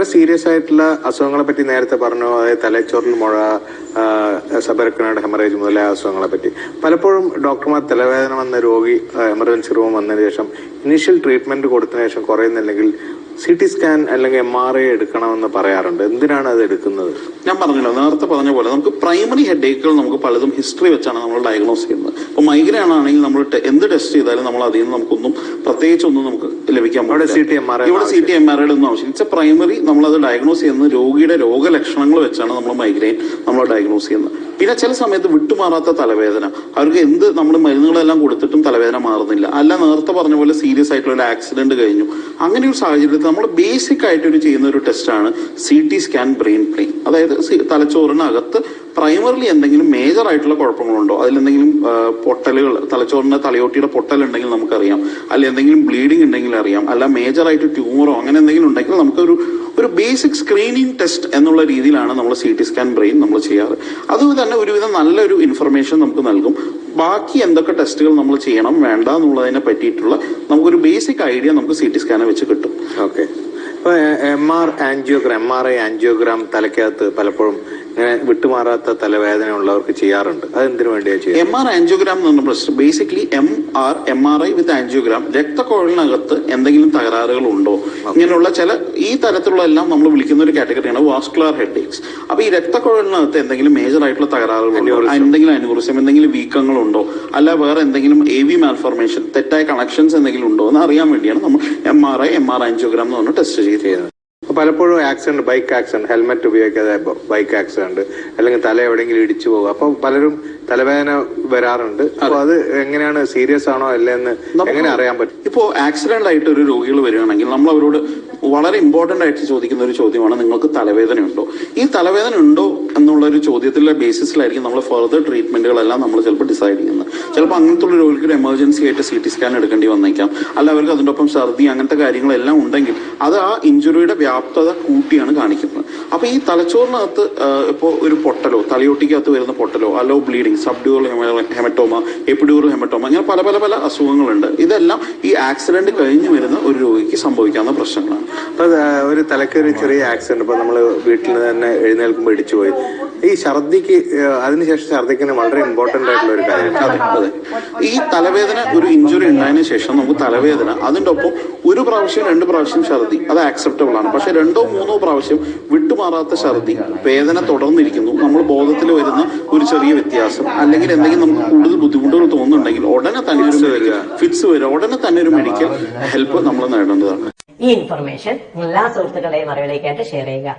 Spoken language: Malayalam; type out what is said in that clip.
വളരെ സീരിയസ് ആയിട്ടുള്ള അസുഖങ്ങളെ പറ്റി നേരത്തെ പറഞ്ഞു. അതായത് തലച്ചോറിൽ മുഴ സബരക്കനയുടെ ഹെമറേജ് മുതലായ അസുഖങ്ങളെ പറ്റി. പലപ്പോഴും ഡോക്ടർമാർ തലവേദന വന്ന രോഗി എമർജൻസി റൂം വന്നതിന് ശേഷം ഇനീഷ്യൽ ട്രീറ്റ്മെന്റ് കൊടുത്തതിന് ശേഷം കുറയുന്നില്ലെങ്കിൽ സി ടി സ്കാൻ അല്ലെങ്കിൽ എം ആർ ഐ എടുക്കണമെന്ന് പറയാറുണ്ട്. എന്തിനാണ് അത് എടുക്കുന്നത്? ഞാൻ പറഞ്ഞല്ലോ നേരത്തെ പറഞ്ഞ പോലെ നമുക്ക് പ്രൈമറി ഹെഡ് ഏക്കുകൾ നമുക്ക് പലതും ഹിസ്റ്ററി വെച്ചാണ് നമ്മൾ ഡയഗ്നോസ് ചെയ്യുന്നത്. അപ്പോൾ മൈഗ്രൈൻ ആണെങ്കിൽ നമ്മൾ എന്ത് ടെസ്റ്റ് ചെയ്താലും നമ്മൾ അതിൽ നിന്ന് നമുക്കൊന്നും പ്രത്യേകിച്ച് ഒന്നും നമുക്ക് ലഭിക്കാൻ ഇവിടെ സി ടി എം ആർ ഐയുടെ ഒന്നും ആവശ്യം ഇറ്റ്സ് പ്രൈമറി നമ്മൾ അത് ഡയഗ്നോസ് ചെയ്യുന്നത് രോഗിയുടെ രോഗലക്ഷണങ്ങൾ വെച്ചാണ് നമ്മൾ മൈഗ്രെയിൻ നമ്മൾ ഡയഗ്നോസ് ചെയ്യുന്നത്. പിന്നെ ചില സമയത്ത് വിട്ടുമാറാത്ത തലവേദന. അവർക്ക് എന്ത് നമ്മൾ മരുന്നുകളെല്ലാം കൊടുത്തിട്ടും തലവേദന മാറുന്നില്ല. അല്ല നേരത്തെ പറഞ്ഞ പോലെ സീരിയസ് ആയിട്ടുള്ള ഒരു ആക്സിഡന്റ് കഴിഞ്ഞു. അങ്ങനെ ഒരു സാഹചര്യത്തിൽ നമ്മൾ ബേസിക് ആയിട്ട് ഒരു ചെയ്യുന്ന ഒരു ടെസ്റ്റാണ് C T scan brain plain അതായത് തലച്ചോറിനകത്ത് പ്രൈമറിലി എന്തെങ്കിലും മേജർ ആയിട്ടുള്ള കുഴപ്പങ്ങളുണ്ടോ? അതിലെന്തെങ്കിലും പൊട്ടലുകൾ തലച്ചോറിന്റെ തലയോട്ടിയുടെ പൊട്ടൽ ഉണ്ടെങ്കിൽ നമുക്കറിയാം. അല്ല എന്തെങ്കിലും ബ്ലീഡിംഗ് ഉണ്ടെങ്കിൽ അറിയാം. അല്ല മേജർ ആയിട്ട് ട്യൂമറോ അങ്ങനെ എന്തെങ്കിലും ഉണ്ടെങ്കിൽ നമുക്കൊരു ഒരു ബേസിക് സ്ക്രീനിങ് ടെസ്റ്റ് എന്നുള്ള രീതിയിലാണ് നമ്മൾ സി ടി സ്കാൻ ബ്രെയിൻ നമ്മൾ ചെയ്യാറ്. അതുപോലെ തന്നെ ഒരുവിധം നല്ലൊരു ഇൻഫർമേഷൻ നമുക്ക് നൽകും. ബാക്കി എന്തൊക്കെ ടെസ്റ്റുകൾ നമ്മൾ ചെയ്യണം വേണ്ട എന്നുള്ളതിനെ പറ്റിയിട്ടുള്ള നമുക്കൊരു ബേസിക് ഐഡിയ നമുക്ക് സി ടി സ്കാനെ വെച്ച് കിട്ടും. ഓക്കെ ഇപ്പൊ M R angiogram M R I angiogram തലയ്ക്കകത്ത് പലപ്പോഴും ഇങ്ങനെ വിട്ടുമാറാത്ത തലവേദന ഉള്ളവർക്ക് ചെയ്യാറുണ്ട്. അത് എന്തിനു വേണ്ടിയാ ചെയ്യുന്നത്? എം ആർ ആൻജിയോഗ്രാം എന്ന് പറഞ്ഞ പ്രശ്നം. Basically M R M R I with angiogram രക്തക്കുഴലിനകത്ത് എന്തെങ്കിലും തകരാറുകൾ ഉണ്ടോ ഇങ്ങനെയുള്ള ചില ഈ തരത്തിലുള്ള എല്ലാം നമ്മൾ വിളിക്കുന്ന ഒരു കാറ്റഗറിയാണ് വാസ്കുലാർ ഹെഡേക്സ് അപ്പൊ ഈ രക്തക്കുഴലിനകത്ത് എന്തെങ്കിലും മേജർ ആയിട്ടുള്ള തകരാറുകൾ എന്തെങ്കിലും അനുകൂലം എന്തെങ്കിലും വീക്കങ്ങൾ ഉണ്ടോ അല്ല വേറെ എന്തെങ്കിലും എ വി മാൽഫോർമേഷൻ തെറ്റായ കണക്ഷൻസ് എന്തെങ്കിലും ഉണ്ടോ? എന്ന് അറിയാൻ വേണ്ടിയാണ് നമ്മൾ M R I M R angiogram എന്ന് പറഞ്ഞ ടെസ്റ്റ് ചെയ്ത് പലപ്പോഴും ആക്സിഡന്റ് ബൈക്ക് ആക്സിഡന്റ് ഹെൽമെറ്റ് ഉപയോഗിക്കാതെ ബൈക്ക് ആക്സിഡന്റ് അല്ലെങ്കിൽ തല എവിടെയെങ്കിലും ഇടിച്ചു പോകുക അപ്പൊ പലരും തലവേദന വരാറുണ്ട്. അപ്പൊ അത്. എങ്ങനെയാണ് സീരിയസ് ആണോ അല്ലെന്ന് എങ്ങനെ അറിയാൻ പറ്റും? ഇപ്പോൾ ആക്സിഡന്റ് ആയിട്ട് ഒരു രോഗികൾ വരികയാണെങ്കിൽ നമ്മൾ അവരോട് വളരെ ഇമ്പോർട്ടന്റ് ആയിട്ട് ചോദിക്കുന്ന ഒരു ചോദ്യമാണ് നിങ്ങൾക്ക് തലവേദന ഉണ്ടോ ഈ തലവേദന ഉണ്ടോ എന്നുള്ള ഒരു ചോദ്യത്തിലെ ബേസിസിലായിരിക്കും നമ്മൾ ഫർദർ ട്രീറ്റ്മെന്റുകളെല്ലാം നമ്മൾ ചിലപ്പോൾ ഡിസൈഡ് ചെയ്യുന്നത്. ചിലപ്പോൾ അങ്ങനത്തെ ഉള്ള രോഗിക്ക് ഒരു എമർജൻസി ആയിട്ട് സി ടി സ്കാൻ എടുക്കേണ്ടി വന്നേക്കാം. അല്ല അവർക്ക് അതിന്റെ ഒപ്പം ഛർദി അങ്ങനത്തെ കാര്യങ്ങളെല്ലാം ഉണ്ടെങ്കിൽ അത് ആ ഇഞ്ചുറിയുടെ വ്യാപ്തത കൂട്ടിയാണ് കാണിക്കുന്നത്. അപ്പോൾ ഈ തലച്ചോറിനകത്ത് ഇപ്പോൾ ഒരു പൊട്ടലോ തലയോട്ടിക്കകത്ത് വരുന്ന പൊട്ടലോ അല്ലോ bleeding subdural haematoma epidural haematoma അങ്ങനെ പല പല പല അസുഖങ്ങളുണ്ട്. ഇതെല്ലാം ഈ ആക്സിഡന്റ് കഴിഞ്ഞ് വരുന്ന ഒരു രോഗിക്ക് സംഭവിക്കാവുന്ന പ്രശ്നങ്ങളാണ്. അപ്പൊ ഒരു തലയ്ക്ക് ഒരു ചെറിയ ആക്സിഡന്റ് ഇപ്പൊ നമ്മൾ വീട്ടിൽ നിന്ന് തന്നെ എഴുന്നേൽക്കുമ്പോൾ ഇടിച്ചു പോയി. ഈ ഛർദിക്ക് അതിനുശേഷം ഛർദിക്കുന്ന വളരെ ഇമ്പോർട്ടന്റ് ആയിട്ടുള്ള ഒരു കാര്യമാണ്. അതെ അതെ ഈ തലവേദന ഒരു ഇഞ്ചുറി ഉണ്ടായതിനു ശേഷം നമുക്ക് തലവേദന അതിന്റെ ഒപ്പം ഒരു പ്രാവശ്യം രണ്ട് പ്രാവശ്യം ഛർദി അത് ആക്സെപ്റ്റബിൾ ആണ്. പക്ഷെ രണ്ടോ മൂന്നോ പ്രാവശ്യം വിട്ടുമാറാത്ത ഛർദി വേദന തുടർന്നിരിക്കുന്നു. നമ്മൾ ബോധത്തിൽ വരുന്ന ഒരു ചെറിയ വ്യത്യാസം അല്ലെങ്കിൽ എന്തെങ്കിലും നമുക്ക് കൂടുതൽ ബുദ്ധിമുട്ടുകൾ തോന്നുന്നുണ്ടെങ്കിൽ ഉടനെ തന്നെ ഒരു ഫിറ്റ്സ് വരും ഉടനെ തന്നെ ഒരു മെഡിക്കൽ ഹെൽപ്പ് നമ്മൾ നേടേണ്ടതാണ്. ഈ ഇൻഫർമേഷൻ എല്ലാ സുഹൃത്തുക്കളുടെയും അറിവിലേക്കായിട്ട് ഷെയർ ചെയ്യുക.